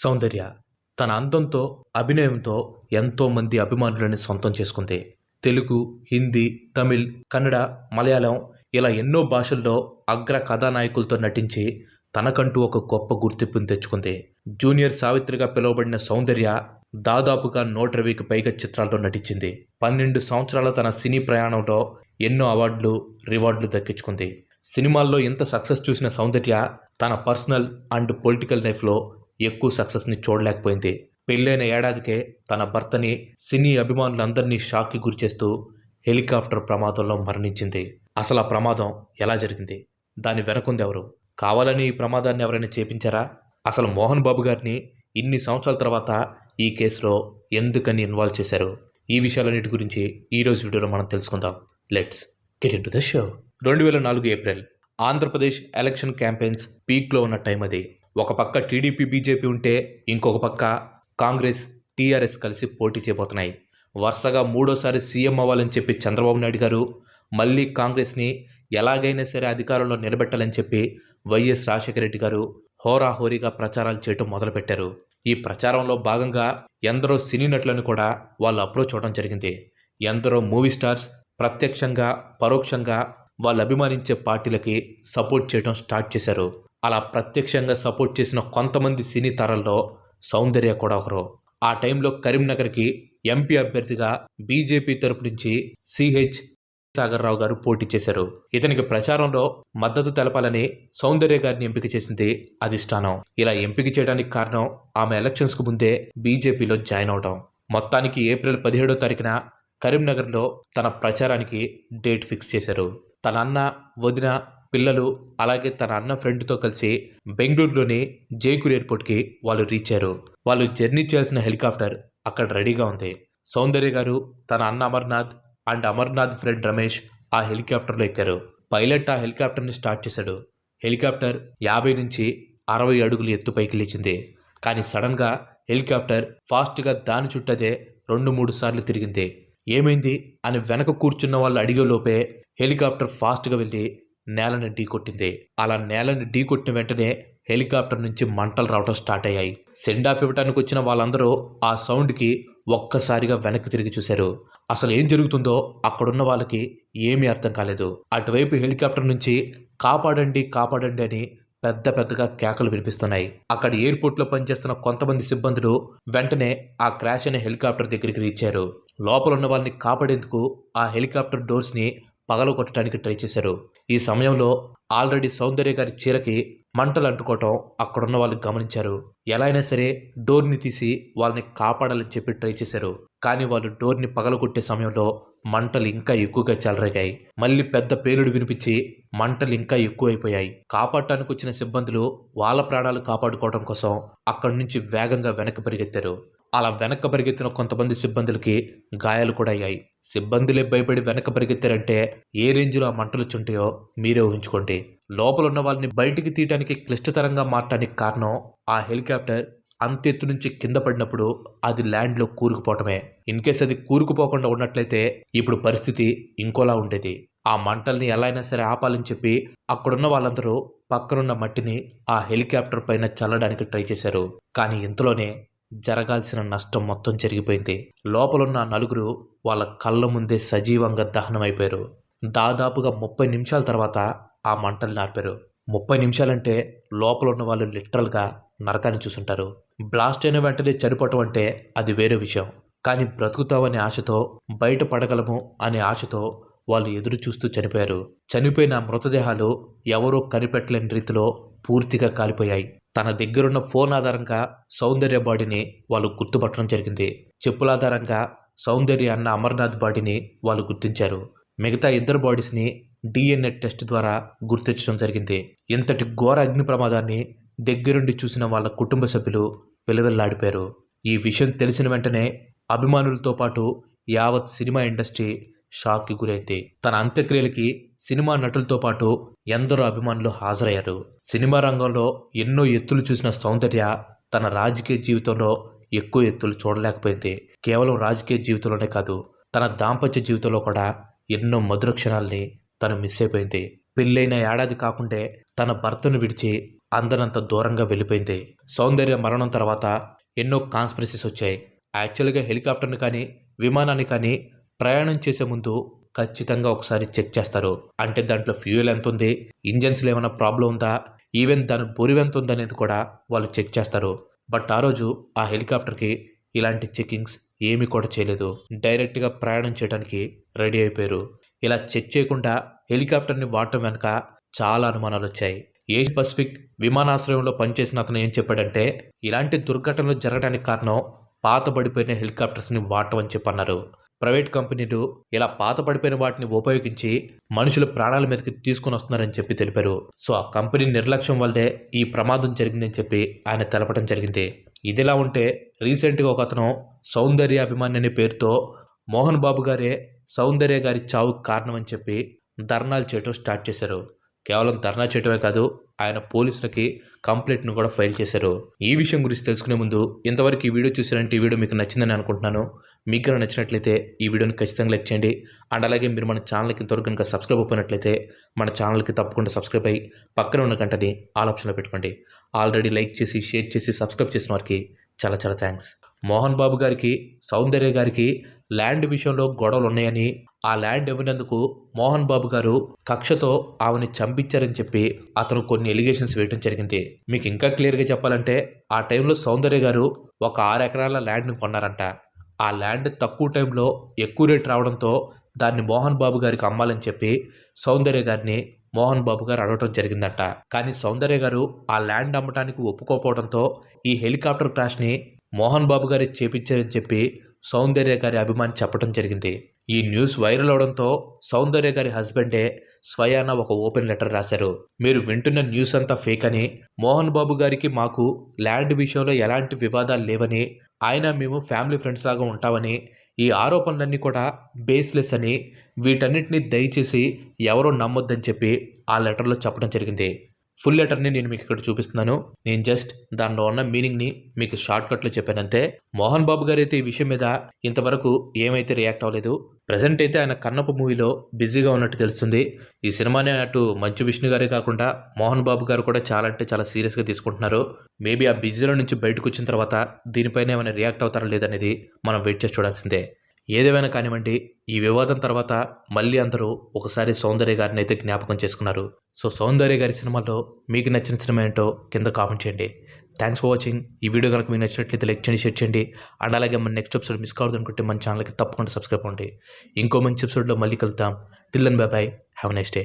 సౌందర్య తన అందంతో అభినయంతో ఎంతో మంది అభిమానులని సొంతం చేసుకుంది. తెలుగు హిందీ తమిళ్ కన్నడ మలయాళం ఇలా ఎన్నో భాషల్లో అగ్ర కథానాయకులతో నటించి తనకంటూ ఒక గొప్ప గుర్తింపుని తెచ్చుకుంది. జూనియర్ సావిత్రిగా పిలువబడిన సౌందర్య దాదాపుగా నూట ఇరవైకి పైగా చిత్రాల్లో నటించింది. పన్నెండు సంవత్సరాల తన సినీ ప్రయాణంలో ఎన్నో అవార్డులు రివార్డులు దక్కించుకుంది. సినిమాల్లో ఇంత సక్సెస్ చూసిన సౌందర్య తన పర్సనల్ అండ్ పొలిటికల్ లైఫ్లో ఎక్కువ సక్సెస్ని చూడలేకపోయింది. పెళ్ళైన ఏడాదికే తన భర్తని సినీ అభిమానులందరినీ షాక్కి గురిచేస్తూ హెలికాప్టర్ ప్రమాదంలో మరణించింది. అసలు ఆ ప్రమాదం ఎలా జరిగింది? దాని వెనకుంది ఎవరు? కావాలని ఈ ప్రమాదాన్ని ఎవరైనా చేపించారా? అసలు మోహన్ బాబు గారిని ఇన్ని సంవత్సరాల తర్వాత ఈ కేసులో ఎందుకని ఇన్వాల్వ్ చేశారు? ఈ విషయాలన్నిటి గురించి ఈరోజు వీడియోలో మనం తెలుసుకుందాం. Let's get into the show. రెండు వేల నాలుగు ఏప్రిల్ ఆంధ్రప్రదేశ్ ఎలక్షన్ క్యాంపెయిన్స్ పీక్లో ఉన్న టైం అది. ఒక పక్క టీడీపీ బీజేపీ ఉంటే ఇంకొక పక్క కాంగ్రెస్ టీఆర్ఎస్ కలిసి పోటీ చేయబోతున్నాయి. వరుసగా మూడోసారి సీఎం అవ్వాలని చెప్పి చంద్రబాబు నాయుడు గారు మళ్ళీ కాంగ్రెస్ని ఎలాగైనా సరే అధికారంలో నిలబెట్టాలని చెప్పి వైఎస్ రాజశేఖర రెడ్డి గారు హోరాహోరీగా ప్రచారాలు చేయటం మొదలుపెట్టారు. ఈ ప్రచారంలో భాగంగా ఎందరో సినీ నటులను కూడా వాళ్ళు అప్రోచ్ అవడం జరిగింది. ఎందరో మూవీ స్టార్స్ ప్రత్యక్షంగా పరోక్షంగా వాళ్ళు అభిమానించే పార్టీలకి సపోర్ట్ చేయడం స్టార్ట్ చేశారు. అలా ప్రత్యక్షంగా సపోర్ట్ చేసిన కొంతమంది సినీ తరల్లో సౌందర్య కూడా ఒకరు. ఆ టైంలో కరీంనగర్కి ఎంపీ అభ్యర్థిగా బీజేపీ తరపు నుంచి సిహెచ్ సాగర్ రావు గారు పోటీ చేశారు. ఇతనికి ప్రచారంలో మద్దతు తెలపాలని సౌందర్య గారిని ఎంపిక చేసింది అధిష్టానం. ఇలా ఎంపిక చేయడానికి కారణం ఆమె ఎలక్షన్స్కు ముందే బీజేపీలో జాయిన్ అవడం. మొత్తానికి ఏప్రిల్ పదిహేడో తారీఖున కరీంనగర్లో తన ప్రచారానికి డేట్ ఫిక్స్ చేశారు. తన అన్న వదిన పిల్లలు అలాగే తన అన్న ఫ్రెండ్తో కలిసి బెంగళూరులోని జైపూర్ ఎయిర్పోర్ట్కి వాళ్ళు రీచ్ అయ్యారు. వాళ్ళు జర్నీ చేయాల్సిన హెలికాప్టర్ అక్కడ రెడీగా ఉంది. సౌందర్య గారు తన అన్న అమర్నాథ్ అండ్ అమర్నాథ్ ఫ్రెండ్ రమేష్ ఆ హెలికాప్టర్లో ఎక్కారు. పైలట్ ఆ హెలికాప్టర్ని స్టార్ట్ చేశాడు. హెలికాప్టర్ యాభై నుంచి అరవై అడుగులు ఎత్తు పైకి లేచింది. కానీ సడన్గా హెలికాప్టర్ ఫాస్ట్గా దాని చుట్టదే రెండు మూడు సార్లు తిరిగింది. ఏమైంది అని వెనక కూర్చున్న వాళ్ళు అడిగే లోపే హెలికాప్టర్ ఫాస్ట్గా వెళ్ళి నేలని ఢీకొట్టింది అలా నేలని ఢీకొట్టిన వెంటనే హెలికాప్టర్ నుంచి మంటలు రావడం స్టార్ట్ అయ్యాయి. సెండ్ ఆఫ్ ఇవ్వడానికి వచ్చిన వాళ్ళందరూ ఆ సౌండ్కి ఒక్కసారిగా వెనక్కి తిరిగి చూశారు. అసలు ఏం జరుగుతుందో అక్కడున్న వాళ్ళకి ఏమీ అర్థం కాలేదు. అటువైపు హెలికాప్టర్ నుంచి కాపాడండి కాపాడండి అని పెద్ద పెద్దగా కేకలు వినిపిస్తున్నాయి. అక్కడ ఎయిర్పోర్ట్లో పనిచేస్తున్న కొంతమంది సిబ్బందులు వెంటనే ఆ క్రాష్ అయిన హెలికాప్టర్ దగ్గరికి రీచారు లోపల ఉన్న వాళ్ళని కాపాడేందుకు ఆ హెలికాప్టర్ డోర్స్ని పగల కొట్టడానికి ట్రై చేశారు. ఈ సమయంలో ఆల్రెడీ సౌందర్య గారి చీరకి మంటలు అంటుకోవటం అక్కడున్న వాళ్ళు గమనించారు. ఎలా అయినా సరే డోర్ని తీసి వాళ్ళని కాపాడాలని చెప్పి ట్రై చేశారు. కానీ వాళ్ళు డోర్ని పగలగొట్టే సమయంలో మంటలు ఇంకా ఎక్కువగా చెలరేగాయి. మళ్ళీ పెద్ద పేలుడు వినిపించి మంటలు ఇంకా ఎక్కువైపోయాయి. కాపాడటానికి వచ్చిన సిబ్బందులు వాళ్ళ ప్రాణాలు కాపాడుకోవడం కోసం అక్కడి నుంచి వేగంగా వెనక్కి పరిగెత్తారు. అలా వెనక్కి పరిగెత్తిన కొంతమంది సిబ్బందులకి గాయాలు కూడా అయ్యాయి. సిబ్బందులే భయపడి వెనక పరిగెత్తారంటే ఏ రేంజ్లో ఆ మంటలు చుంటాయో మీరే ఊహించుకోండి. లోపల ఉన్న వాళ్ళని బయటికి తీయడానికి క్లిష్టతరంగా మారటానికి కారణం ఆ హెలికాప్టర్ అంతెత్తు నుంచి కింద పడినప్పుడు అది ల్యాండ్లో కూరుకుపోవటమే. ఇన్ కేస్ అది కూరుకుపోకుండా ఉన్నట్లయితే ఇప్పుడు పరిస్థితి ఇంకోలా ఉండేది. ఆ మంటల్ని ఎలా అయినా సరే ఆపాలని చెప్పి అక్కడున్న వాళ్ళందరూ పక్కనున్న మట్టిని ఆ హెలికాప్టర్ పైన చల్లడానికి ట్రై చేశారు. కానీ ఇంతలోనే జరగాల్సిన నష్టం మొత్తం జరిగిపోయింది. లోపలున్న నలుగురు వాళ్ళ కళ్ళ ముందే సజీవంగా దహనమైపోయారు. దాదాపుగా ముప్పై నిమిషాల తర్వాత ఆ మంటలు నార్పారు. ముప్పై నిమిషాలంటే లోపల ఉన్న వాళ్ళు లిటరల్గా నరకాన్ని చూసుంటారు. బ్లాస్ట్ అయిన వెంటనే చనిపోవటం అంటే అది వేరే విషయం. కానీ బ్రతుకుతామనే ఆశతో బయటపడగలము అనే ఆశతో వాళ్ళు ఎదురు చూస్తూ చనిపోయారు. చనిపోయిన మృతదేహాలు ఎవరూ కనిపెట్టలేని రీతిలో పూర్తిగా కాలిపోయాయి. తన దగ్గరున్న ఫోన్ ఆధారంగా సౌందర్య బాడీని వాళ్ళు గుర్తుపట్టడం జరిగింది. చెప్పుల ఆధారంగా సౌందర్య అన్న అమర్నాథ్ బాడీని వాళ్ళు గుర్తించారు. మిగతా ఇద్దరు బాడీస్ని డిఎన్ఏ టెస్ట్ ద్వారా గుర్తించడం జరిగింది. ఇంతటి ఘోర అగ్ని ప్రమాదాన్ని దగ్గరుండి చూసిన వాళ్ళ కుటుంబ సభ్యులు వెలువెల్లాడిపోయారు. ఈ విషయం తెలిసిన వెంటనే అభిమానులతో పాటు యావత్ సినిమా ఇండస్ట్రీ షాక్కి గురైంది తన అంత్యక్రియలకి సినిమా నటులతో పాటు ఎందరో అభిమానులు హాజరయ్యారు. సినిమా రంగంలో ఎన్నో ఎత్తులు చూసిన సౌందర్య తన రాజకీయ జీవితంలో ఎక్కువ ఎత్తులు చూడలేకపోయింది. కేవలం రాజకీయ జీవితంలోనే కాదు తన దాంపత్య జీవితంలో కూడా ఎన్నో మధుర క్షణాల్ని తను మిస్ అయిపోయింది. పెళ్ళైన ఏడాది కాకుంటే తన భర్తను విడిచి అందరంత దూరంగా వెళ్ళిపోయింది. సౌందర్య మరణం తర్వాత ఎన్నో కాన్స్పిరసీస్ వచ్చాయి. యాక్చువల్గా హెలికాప్టర్ని కానీ విమానాన్ని కానీ ప్రయాణం చేసే ముందు ఖచ్చితంగా ఒకసారి చెక్ చేస్తారు. అంటే దాంట్లో ఫ్యూయల్ ఎంత ఉంది ఇంజన్స్లో ఏమైనా ప్రాబ్లం ఉందా? ఈవెన్ దాని బొరివు ఎంత ఉందనేది కూడా వాళ్ళు చెక్ చేస్తారు. బట్ ఆ రోజు ఆ హెలికాప్టర్కి ఇలాంటి చెకింగ్స్ ఏమీ కూడా చేయలేదు. డైరెక్ట్గా ప్రయాణం చేయడానికి రెడీ అయిపోయారు. ఇలా చెక్ చేయకుండా హెలికాప్టర్ని వాడటం వెనక చాలా అనుమానాలు వచ్చాయి. ఏ పసిఫిక్ విమానాశ్రయంలో పనిచేసిన అతను ఏం చెప్పాడంటే ఇలాంటి దుర్ఘటనలు జరగడానికి కారణం పాత పడిపోయిన హెలికాప్టర్స్ని వాడటం అని చెప్పన్నారు. ప్రైవేట్ కంపెనీలు ఇలా పాత పడిపోయిన వాటిని ఉపయోగించి మనుషుల ప్రాణాల మీదకి తీసుకుని వస్తున్నారని చెప్పి తెలిపారు. సో ఆ కంపెనీ నిర్లక్ష్యం వల్లే ఈ ప్రమాదం జరిగిందని చెప్పి ఆయన తెలపడం జరిగింది. ఇదిలా ఉంటే రీసెంట్గా ఒక అతను సౌందర్య అభిమాని అనే పేరుతో మోహన్ బాబు గారే సౌందర్య గారి చావుకు కారణం అని చెప్పి ధర్నాలు చేయటం స్టార్ట్ చేశారు. కేవలం ధర్నా చేయటమే కాదు ఆయన పోలీసులకి కంప్లైంట్ను కూడా ఫైల్ చేశారు. ఈ విషయం గురించి తెలుసుకునే ముందు ఇంతవరకు ఈ వీడియో చూసారంటే ఈ వీడియో మీకు నచ్చిందని అనుకుంటున్నాను. మీకు కనుక నచ్చినట్లయితే ఈ వీడియోని ఖచ్చితంగా లైక్ చేయండి. అండ్ అలాగే మీరు మన ఛానల్కి ఇంతవరకు కనుక సబ్స్క్రైబ్ అయిపోయినట్లయితే మన ఛానల్కి తప్పకుండా సబ్స్క్రైబ్ అయ్యి పక్కన ఉన్న గంటని ఆల్ ఆప్షన్లో పెట్టుకోండి. ఆల్రెడీ లైక్ చేసి షేర్ చేసి సబ్స్క్రైబ్ చేసిన వారికి చాలా చాలా థ్యాంక్స్. మోహన్ బాబు గారికి సౌందర్య గారికి ల్యాండ్ విషయంలో గొడవలు ఉన్నాయని ఆ ల్యాండ్ ఇవ్వనందుకు మోహన్ బాబు గారు కక్షతో ఆమెని చంపించారని చెప్పి అతను కొన్ని ఎలిగేషన్స్ వేయడం జరిగింది. మీకు ఇంకా క్లియర్గా చెప్పాలంటే ఆ టైంలో సౌందర్య గారు ఒక ఆరు ఎకరాల ల్యాండ్ని కొన్నారంట. ఆ ల్యాండ్ తక్కువ టైంలో ఎక్కువ రేట్ రావడంతో దాన్ని మోహన్ బాబు గారికి అమ్మాలని చెప్పి సౌందర్య గారిని మోహన్ బాబు గారు అడగటం జరిగిందంట. కానీ సౌందర్య గారు ఆ ల్యాండ్ అమ్మటానికి ఒప్పుకోకపోవడంతో ఈ హెలికాప్టర్ క్రాష్ని మోహన్ బాబు గారి చేపించారని చెప్పి సౌందర్య గారి అభిమాని చెప్పడం జరిగింది. ఈ న్యూస్ వైరల్ అవడంతో సౌందర్య గారి హస్బెండే స్వయాన ఒక ఓపెన్ లెటర్ రాశారు. మీరు వింటున్న న్యూస్ అంతా ఫేక్ అని మోహన్ బాబు గారికి మాకు ల్యాండ్ విషయంలో ఎలాంటి వివాదాలు లేవని ఆయన మేము ఫ్యామిలీ ఫ్రెండ్స్ లాగా ఉంటామని ఈ ఆరోపణలన్నీ కూడా బేస్లెస్ అని వీటన్నిటిని దయచేసి ఎవరో నమ్మొద్దని చెప్పి ఆ లెటర్లో చెప్పడం జరిగింది. ఫుల్ లెటర్ని నేను మీకు ఇక్కడ చూపిస్తున్నాను. నేను జస్ట్ దానిలో ఉన్న మీనింగ్ని మీకు షార్ట్కట్లో చెప్పానంతే. మోహన్ బాబు గారు అయితే ఈ విషయం మీద ఇంతవరకు ఏమైతే రియాక్ట్ అవ్వలేదు. ప్రజెంట్ అయితే ఆయన కన్నప్ప మూవీలో బిజీగా ఉన్నట్టు తెలుస్తుంది. ఈ సినిమానే అటు మంచు విష్ణు గారే కాకుండా మోహన్ బాబు గారు కూడా చాలా అంటే చాలా సీరియస్గా తీసుకుంటున్నారు. మేబీ ఆ బిజీలో నుంచి బయటకు వచ్చిన తర్వాత దీనిపైన ఏమైనా రియాక్ట్ అవుతారా లేదనేది మనం వెయిట్ చేసి చూడాల్సిందే. ఏదేమైనా కానివ్వండి ఈ వివాదం తర్వాత మళ్ళీ అందరూ ఒకసారి సౌందర్య గారిని అయితే జ్ఞాపకం చేసుకున్నారు. సో సౌందర్య గారి సినిమాలో మీకు నచ్చిన సినిమా ఏంటో కింద కామెంట్ చేయండి. థ్యాంక్స్ ఫర్ వాచింగ్ ఈ వీడియో కనుక మీకు నచ్చినట్లయితే లైక్ చేయండి షేర్ చేయండి. అండ్ అలాగే మన నెక్స్ట్ ఎపిసోడ్ మిస్ కావద్దు అనుకుంటే మన ఛానల్కి తప్పకుండా సబ్స్క్రైబ్ అవ్వండి. ఇంకో మంచి ఎపిసోడ్లో మళ్ళీ కలుద్దాం. Till and bye bye have next day